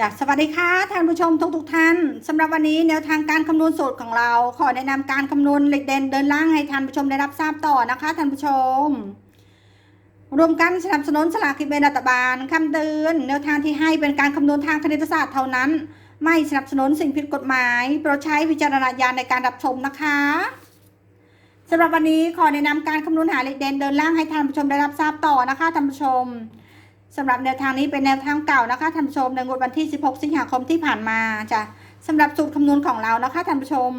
จากสวัสดีค่ะท่านผู้ชมทุกทุกๆท่านสำหรับวันนี้แนวทางการคำนวณสูตรของเรา ขอแนะนำการคำนวณเหล็กเด่นเดินล่างให้ท่านผู้ชมได้รับทราบต่อนะคะท่านผู้ชม รวมกันสนับสนุนสลากกินแบ่งรัฐบาลคำเตือนแนวทางที่ให้เป็นการคำนวณทางคณิตศาสตร์เท่านั้น ไม่สนับสนุนสิ่งผิดกฎหมายโปรดใช้วิจารณญาณในการรับชมนะคะสำหรับวันนี้ขอแนะนำการคำนวณหาเหล็กเด่นเดินล่างให้ท่านผู้ชมได้รับทราบต่อนะคะท่านผู้ชม สำหรับแนวทางนี้เป็นแนวทางเก่านะคะท่านผู้ชมในงวดวันที่ 16 สิงหาคมที่ผ่านมาจ้ะสำหรับสูตรคำนวณของเรานะคะท่านผู้ชม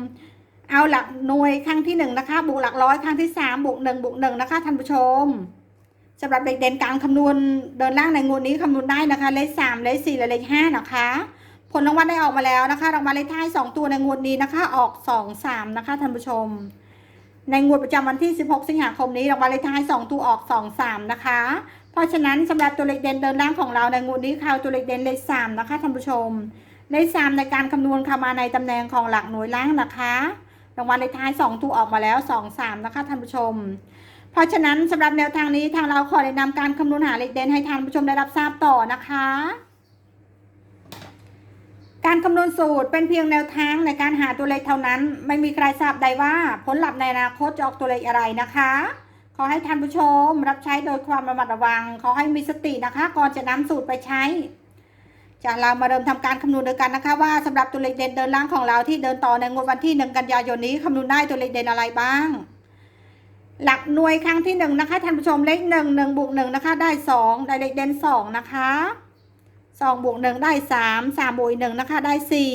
เอาหลักหน่วยครั้งที่1นะคะบวกหลักร้อยครั้งที่3บวก1บวก1นะคะท่านผู้ชมสำหรับเด็กเด่นการคำนวณเดินล่างในงวดนี้คำนวณได้นะคะ เลข3เลข4และเลข5นะคะ ผลรางวัลได้ออกมาแล้วนะคะรางวัลเลขท้าย2ตัวในงวดนี้นะคะ ออก2 3นะคะท่านผู้ชม ในงวดประจำวันที่ 16 สิงหาคมนี้รางวัลเลขท้าย2ตัวออก2 3นะคะ เพราะฉะนั้นสำหรับตัวเลขเด่นเดินล่างของเราในงวดนี้ข่าวตัวเลขเด่นเลขสามนะคะท่านผู้ชม เลขสามในการคำนวณเข้ามาในตำแหน่งของหลักหน่วยล่างนะคะรางวัลเลขท้ายสองตัวออกมาแล้วสองสามนะคะท่านผู้ชม เพราะฉะนั้นสำหรับแนวทางนี้ทางเราขอแนะนำการคำนวณหาเลขเด่นให้ท่านผู้ชมได้รับทราบต่อนะคะการคำนวณสูตรเป็นเพียงแนวทางในการหาตัวเลขเท่านั้น ไม่มีใครทราบได้ว่าผลลัพธ์ในอนาคตจะออกตัวเลขอะไรนะคะ ขอให้ท่านผู้ชมรับใช้โดยความระมัดระวัง ขอให้มีสตินะคะ ก่อนจะนำสูตรไปใช้จะเรามาเริ่มทำการคำนวณด้วยกันนะคะ ว่าสำหรับตัวเลขเด่นเดินล่างของเราที่เดินต่อในงวดวันที่หนึ่งกันยายนนี้คำนวณได้ตัวเลขเด่นอะไรบ้าง หลักหน่วยครั้งที่หนึ่งนะคะท่านผู้ชมเลขหนึ่งหนึ่งบวกหนึ่งนะคะได้สองได้เลขเด่นสองนะคะสองบวกหนึ่งได้สามสามบวกอีกหนึ่งนะคะได้สี่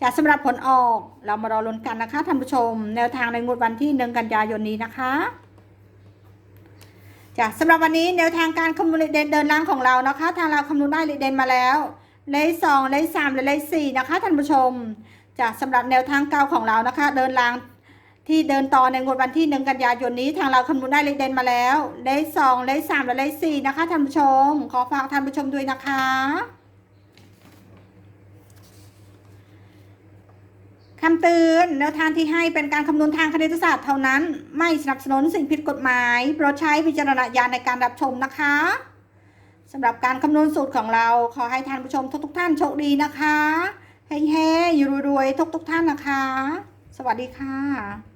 จะสำหรับผลออกเรามารอลุ้นกันนะคะท่านผู้ชม แนวทางในงวดวันที่หนึ่งกันยายนนี้นะคะ จ้ะสำหรับวันนี้แนวทางการคำนวณเลขเด่นเดินล่างของเรานะคะ ทางเราคำนวณได้เลขเด่นมาแล้วเลขสองเลขสามและเลขสี่นะคะท่านผู้ชมจ้ะสำหรับแนวทางเก้าของเรานะคะ เดินล่างที่เดินต่อในงวดวันที่หนึ่งกันยายนนี้ทางเราคำนวณได้เลขเด่นมาแล้วเลขสองเลขสามและเลขสี่นะคะท่านผู้ชม ขอฝากท่านผู้ชมด้วยนะคะ คำเตือนแนวทางที่ให้เป็นการคำนวณทางคณิตศาสตร์เท่านั้น ไม่สนับสนุนสิ่งผิดกฎหมายโปรดใช้วิจารณญาณในการรับชมนะคะสำหรับการคำนวณสูตรของเราขอให้ท่านผู้ชมทุกๆท่านโชคดีนะคะเฮ้ๆอยู่รวยๆทุกๆท่านนะคะ สวัสดีค่ะ